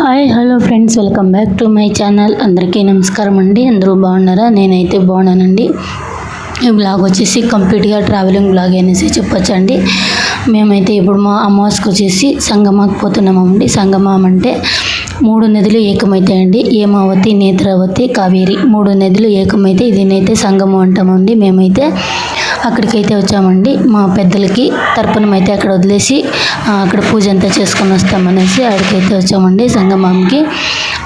Hi hello friends welcome back to my channel. అందరికీ నమస్కారం అండి. అందరూ బాగున్నారా? నేనైతే బాగున్నానండి. ఈ బ్లాగ్ వచ్చేసి కంప్లీట్గా ట్రావెలింగ్ బ్లాగ్ అనేసి చెప్పొచ్చండి. మేమైతే ఇప్పుడు మా అమావాస్కి వచ్చేసి సంగమాకి పోతున్నామండి. సంగమం అంటే మూడు నదులు ఏకమవుతాయండి ఏమావతి నేత్రావతి కావేరి మూడు నదులు ఏకమైతే దీనైతే సంగమం అంటామండి. మేమైతే అక్కడికైతే వచ్చామండి. మా పెద్దలకి తర్పణం అయితే అక్కడ వదిలేసి అక్కడ పూజ అంతా చేసుకొని వస్తామనేసి అక్కడికైతే వచ్చామండి సంగమాంకి.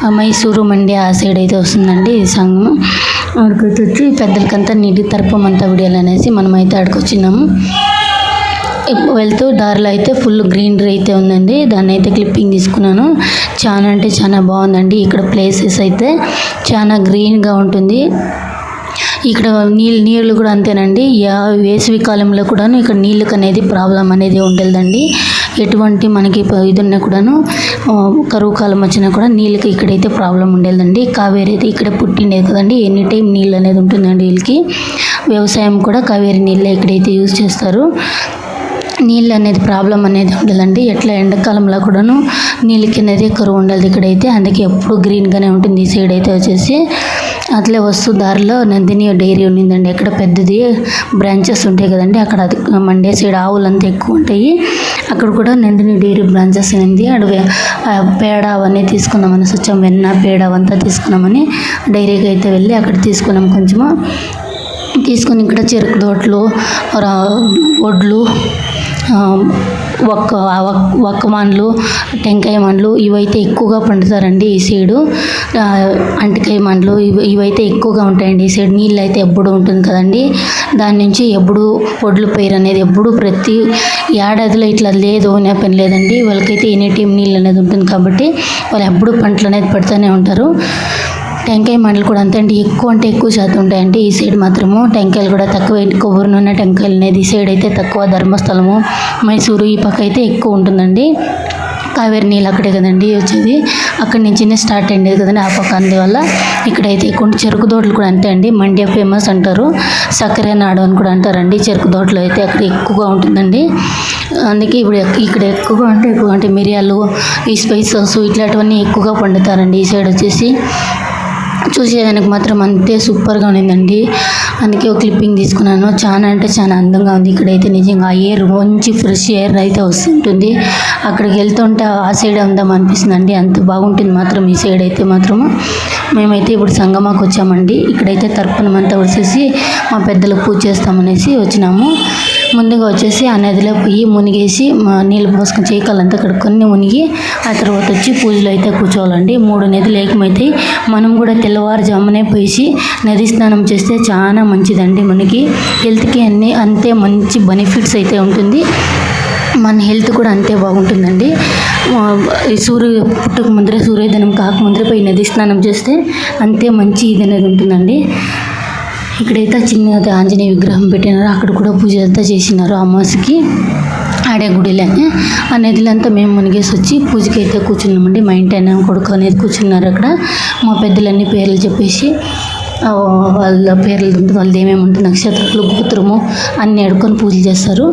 ఆ, మైసూరు మండి ఆ సైడ్ అయితే వస్తుందండి ఈ సంగమం. అక్కడికైతే వచ్చి పెద్దలకంతా నీటి తర్పం అంతా విడియాలనేసి మనమైతే అక్కడికి వచ్చినాము వెళ్తూ దారిలో అయితే ఫుల్ గ్రీనరీ అయితే ఉందండి. దాన్ని అయితే క్లిప్పింగ్ తీసుకున్నాను. చాలా అంటే చాలా బాగుందండి. ఇక్కడ ప్లేసెస్ అయితే చాలా గ్రీన్గా ఉంటుంది. ఇక్కడ నీళ్ళు నీళ్ళు కూడా అంతేనండి. వేసవి కాలంలో కూడాను ఇక్కడ నీళ్ళకి అనేది ప్రాబ్లం అనేది ఉండదండి. ఎటువంటి మనకి ప- ఇది కూడాను కరువు కాలం వచ్చినా కూడా నీళ్ళకి ఇక్కడైతే ప్రాబ్లం ఉండేదండి. కావేరి అయితే ఇక్కడ పుట్టిండేది కదండి. ఎనీ టైం నీళ్ళు అనేది ఉంటుందండి వీళ్ళకి. వ్యవసాయం కూడా కావేరి నీళ్ళే ఇక్కడైతే యూజ్ చేస్తారు. నీళ్ళు అనేది ప్రాబ్లం అనేది ఉండదండి. ఎట్లా ఎండాకాలంలో కూడాను నీళ్ళకి అనేది కరువు ఉండదు ఇక్కడైతే. అందుకే ఎప్పుడు గ్రీన్గానే ఉంటుంది. ఈ సైడ్ అయితే వచ్చేసి అట్లే వస్తూ దారిలో నందిని డైరీ ఉన్నిందండి. అక్కడ పెద్దది? బ్రాంచెస్ ఉంటాయి కదండి అక్కడ అది మండే సైడ్ ఆవులంతా ఎక్కువ ఉంటాయి. అక్కడ కూడా నందిని డైరీ బ్రాంచెస్ ఉంది అక్కడ పేడ అవన్నీ తీసుకుందామని వచ్చాం వెన్న పేడ అవంతా తీసుకున్నామని డైరీకి అయితే వెళ్ళి అక్కడ తీసుకున్నాం కొంచెము. తీసుకొని ఇక్కడ చెరుకు తోటలు వడ్లు ఒక్క ఒక్క మండ్లు టెంకాయ మండ్లు ఇవైతే ఎక్కువగా పండుతారండి ఈ సైడు. అంటికాయ మండ్లు ఇవి ఇవైతే ఎక్కువగా ఉంటాయండి. ఈ సైడ్ నీళ్ళు అయితే ఎప్పుడు ఉంటుంది కదండి. దాని నుంచి ఎప్పుడు వడ్లు పైరు అనేది ఎప్పుడు ప్రతి ఏడాదిలో ఇట్లా లేదు అనే పని లేదండి. వాళ్ళకైతే ఎనీ టైం నీళ్ళు అనేది ఉంటుంది కాబట్టి వాళ్ళు ఎప్పుడు పంటలు అనేది పెడుతూనే ఉంటారు. టెంకాయ మండలు కూడా అంతే అండి. ఎక్కువ అంటే ఎక్కువ శాతం ఉంటాయండి. ఈ సైడ్ మాత్రము టెంకాయలు కూడా తక్కువ. కొబ్బరి నూనె టెంకాయలు అనేది ఈ సైడ్ అయితే తక్కువ ధర్మస్థలము. మైసూరు ఈ పక్క అయితే ఎక్కువ ఉంటుందండి. కావేరి నీళ్ళు అక్కడే కదండి వచ్చేది. అక్కడి నుంచినే స్టార్ట్ అయ్యేది కదండి ఆ పక్క అందువల్ల ఇక్కడైతే ఎక్కువ చెరుకు తోటలు కూడా అంతే అండి. మండ్య ఫేమస్ అంటారు. సక్కరే నాడు అని కూడా అంటారండి. చెరుకు తోటలు అయితే అక్కడ ఎక్కువగా ఉంటుందండి. అందుకే ఇప్పుడు ఎక్- ఇక్కడ ఎక్కువగా అంటే ఎక్కువ అంటే మిరియాలు ఈ స్పైసెస్ ఇట్లాంటివన్నీ ఎక్కువగా పండుతారండి. ఈ సైడ్ వచ్చేసి చూసేదానికి మాత్రం అంతే సూపర్గా ఉండిందండి. అందుకే ఒక క్లిప్పింగ్ తీసుకున్నాను. చాలా అంటే చాలా అందంగా ఉంది. ఇక్కడైతే నిజంగా ఆ ఎయిర్ మంచి ఫ్రెష్ ఎయిర్ అయితే వస్తుంటుంది. అక్కడికి వెళ్తుంటే ఆ సైడ్ ఉందాం అనిపిస్తుంది అండి అంత బాగుంటుంది మాత్రం ఈ సైడ్ అయితే మాత్రము మేమైతే ఇప్పుడు సంగమాకు వచ్చామండి. ఇక్కడైతే తర్పణం అంతా వచ్చేసి మా పెద్దలకు పూజ చేస్తామనేసి వచ్చినాము. ముందుగా వచ్చేసి ఆ నదిలో పోయి మునిగేసి మా నీళ్ళు పోసుకొని చేయకాలంతా కడుక్కొని మునిగి ఆ తర్వాత వచ్చి పూజలు అయితే కూర్చోవాలండి. మూడు నదులు ఏకమైతే మనం కూడా తెల్లవారుజామునే పోసి నది స్నానం చేస్తే చాలా మంచిదండి మనకి. హెల్త్కి అన్ని అంతే మంచి బెనిఫిట్స్ అయితే ఉంటుంది. మన హెల్త్ కూడా అంతే బాగుంటుందండి. ఈ సూర్య పుట్టక ముందరే సూర్యోదయం కాకముందరే పోయి నది స్నానం చేస్తే అంతే మంచి ఇది అనేది ఉంటుందండి. ఇక్కడైతే చిన్నది ఆంజనేయ విగ్రహం పెట్టినారు. అక్కడ కూడా పూజ అంతా చేసినారు అమావాస్యకి. ఆడే గుడిలోనే ఆ నదిలంతా మేము మునిగేసి వచ్చి పూజకి అయితే కూర్చున్నామండి. మా ఇంటి అయినా కొడుకు అనేది కూర్చున్నారు అక్కడ. మా పెద్దలన్నీ పేర్లు చెప్పేసి వాళ్ళ పేర్లు ఉంటుంది వాళ్ళది ఏమేమి ఉంటుంది నక్షత్రాలు గోత్రము అన్నీ అడుకొని పూజలు చేస్తారు.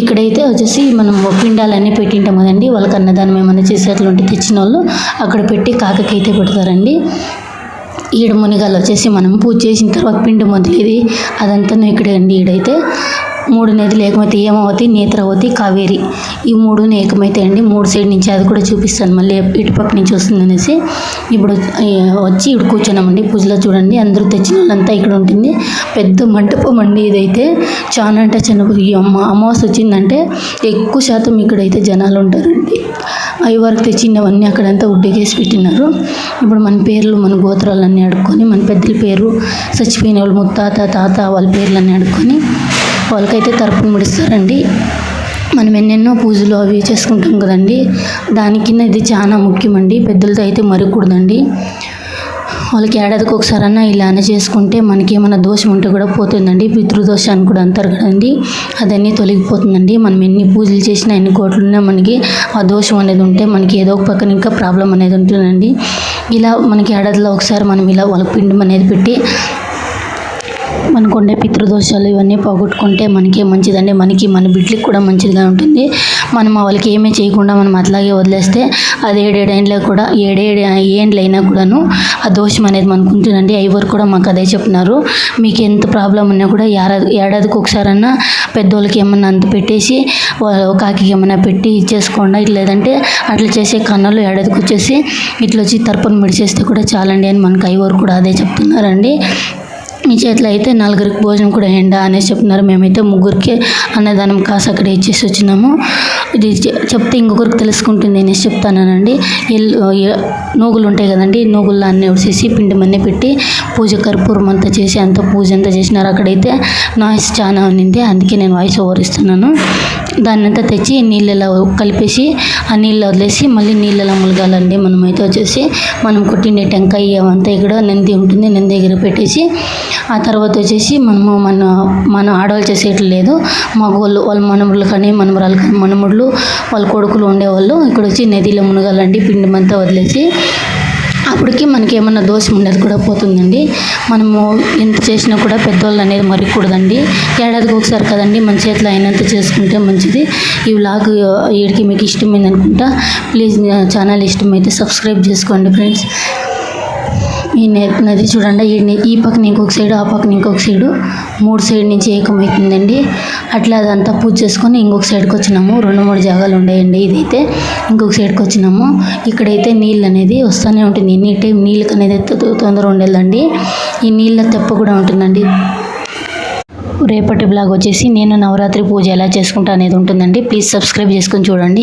ఇక్కడైతే వచ్చేసి మనం పిండాలన్నీ పెట్టింటాం కదండి. వాళ్ళకి అన్నదానం ఏమైనా చేసేట్లు ఉంటే తెచ్చిన వాళ్ళు అక్కడ పెట్టి కాకకి అయితే పెడతారండి. ఈడ మునిగాలు వచ్చేసి మనం పూజ చేసిన తర్వాత పిండి మొదలేది అదంతా ఇక్కడే అండి. ఈడైతే మూడు నదులు ఏకమైతే ఏమవతి నేత్రావతి కావేరి. ఈ మూడు ఏకమైతే అండి మూడు సైడ్ నుంచి అది కూడా చూపిస్తాను. మళ్ళీ ఇటుపక్క నుంచి వస్తుంది అనేసి ఇప్పుడు వచ్చి ఇప్పుడు కూర్చున్నామండి. పూజలో చూడండి అందరూ తెచ్చిన వాళ్ళంతా ఇక్కడ ఉంటుంది. పెద్ద మంటపం అండి ఇదైతే. చాలా అంటే చిన్న అమ్మ అమావాస్య వచ్చిందంటే ఎక్కువ శాతం ఇక్కడైతే జనాలు ఉంటారండి. అవి వరకు తెచ్చినవన్నీ అక్కడంతా ఉడ్డకేసి పెట్టినారు. ఇప్పుడు మన పేర్లు మన గోత్రాలన్నీ అడుక్కొని మన పెద్దల పేరు చచ్చిపోయిన వాళ్ళు ముత్తాత తాత వాళ్ళ పేర్లన్నీ అడుక్కొని వాళ్ళకైతే తరపున ముడిస్తారండి. మనం ఎన్నెన్నో పూజలు అవి చేసుకుంటాం కదండి. దాని కింద ఇది చాలా ముఖ్యమండి. పెద్దలతో అయితే మరకూడదండి. వాళ్ళకి ఏడాదికి ఒకసారి అన్నా ఇలా ఇలానే చేసుకుంటే మనకి ఏమైనా దోషం ఉంటే కూడా పోతుందండి. పితృదోషాన్ని అని కూడా అంటారు కదండి. అదన్నీ తొలగిపోతుందండి. మనం ఎన్ని పూజలు చేసినా ఎన్ని కోట్లు ఉన్నా మనకి ఆ దోషం అనేది ఉంటే మనకి ఏదో ఒక పక్కన ఇంకా ప్రాబ్లం అనేది ఉంటుందండి. ఇలా మనకి ఏడాదిలో ఒకసారి మనం ఇలా వాళ్ళకి పిండం అనేది పెట్టి మనకు ఉండే పితృదోషాలు ఇవన్నీ పోగొట్టుకుంటే మనకే మంచిదండి. మనకి మన బిడ్డలకి కూడా మంచిదిగా ఉంటుంది. మనం వాళ్ళకి ఏమీ చేయకుండా మనం అట్లాగే వదిలేస్తే అది ఏడేడేండ్లో కూడా ఏడేడు ఏండ్లు అయినా కూడాను ఆ దోషం అనేది మనకు ఉంటుందండి. ఐవర్ కూడా మాకు అదే చెప్తున్నారు. మీకు ఎంత ప్రాబ్లం ఉన్నా కూడా ఏడాది ఏడాదికి ఒకసారన్నా పెద్దోళ్ళకి ఏమన్నా అంత పెట్టేసి కాకి ఏమన్నా పెట్టి ఇచ్చేసుకోండి. లేదంటే అట్లా చేసే కన్నులు ఏడాదికి వచ్చేసి ఇట్లా వచ్చి తర్పణ మిడిచేస్తే కూడా చాలండి అని మనకు ఐవర్ కూడా అదే చెప్తున్నారండి. మీ చేతిలో అయితే నలుగురికి భోజనం కూడా ఎండా అనేసి చెప్తున్నారు. మేమైతే ముగ్గురికి అన్నదానం కాసు అక్కడ ఇచ్చేసి వచ్చినాము. ఇది చె- చెప్తే ఇంకొకరికి తెలుసుకుంటుంది అనేసి చెప్తానండి ఎల్లు నూగులు ఉంటాయి కదండి నూగుల్లో అన్నీ వచ్చేసి పిండి మన్నీ పెట్టి పూజ కర్పూరం అంతా చేసి అంత పూజ అంతా చేసినారు అక్కడైతే నాయిస్ చాలా ఉన్నింది. అందుకే నేను వాయిస్ ఓవర్ ఇస్తున్నాను. దాన్నంతా తెచ్చి నీళ్ళలో కలిపేసి ఆ నీళ్ళు వదిలేసి మళ్ళీ నీళ్ళలో ములగాలండి. మనమైతే వచ్చేసి మనం కొట్టిన టెంకాయ అంతా ఇక్కడ నంది ఉంటుంది. నంది దగ్గర పెట్టేసి ఆ తర్వాత వచ్చేసి మనము మన మన ఆడవాళ్ళు చేసేట్లు లేదు. మగవాళ్ళు వాళ్ళ మనములు కానీ మనమరాలు కానీ మనముళ్ళు వాళ్ళ కొడుకులు ఉండేవాళ్ళు. ఇక్కడ వచ్చి నదిలో మునగాలండి. పిండి మంతా వదిలేసి అప్పటికి మనకి ఏమన్నా దోషం ఉండేది కూడా పోతుందండి. మనము ఎంత చేసినా కూడా పెద్దవాళ్ళు అనేది మరకూడదండి. ఏడాదికి ఒకసారి కదండి మన చేతిలో అయినంత చేసుకుంటే మంచిది. ఈ వ్లాగ్ వీడికి మీకు ఇష్టమైంది అనుకుంటా ప్లీజ్ ఛానల్ ఇష్టమైతే సబ్స్క్రైబ్ చేసుకోండి ఫ్రెండ్స్. ఈ నది చూడండి ఈ ఈ పక్కన ఇంకొక సైడు ఆ పక్కన ఇంకొక సైడు మూడు సైడ్ నుంచి ఏకమవుతుందండి. అట్లా అదంతా పూజ చేసుకొని ఇంకొక సైడ్కి వచ్చినాము. రెండు మూడు జాగాలు ఉన్నాయండి ఇదైతే. ఇంకొక సైడ్కి వచ్చినాము. ఇక్కడైతే నీళ్ళు అనేది వస్తూనే ఉంటుంది. ఎనీ టైం నీళ్ళకి అనేది తొ- తొందర ఉండేదండి. ఈ నీళ్ళ తెప్ప కూడా ఉంటుందండి. రేపటి బ్లాగ్ వచ్చేసి నేను నవరాత్రి పూజ ఎలా చేసుకుంటా అనేది ఉంటుందండి. ప్లీజ్ సబ్స్క్రైబ్ చేసుకొని చూడండి.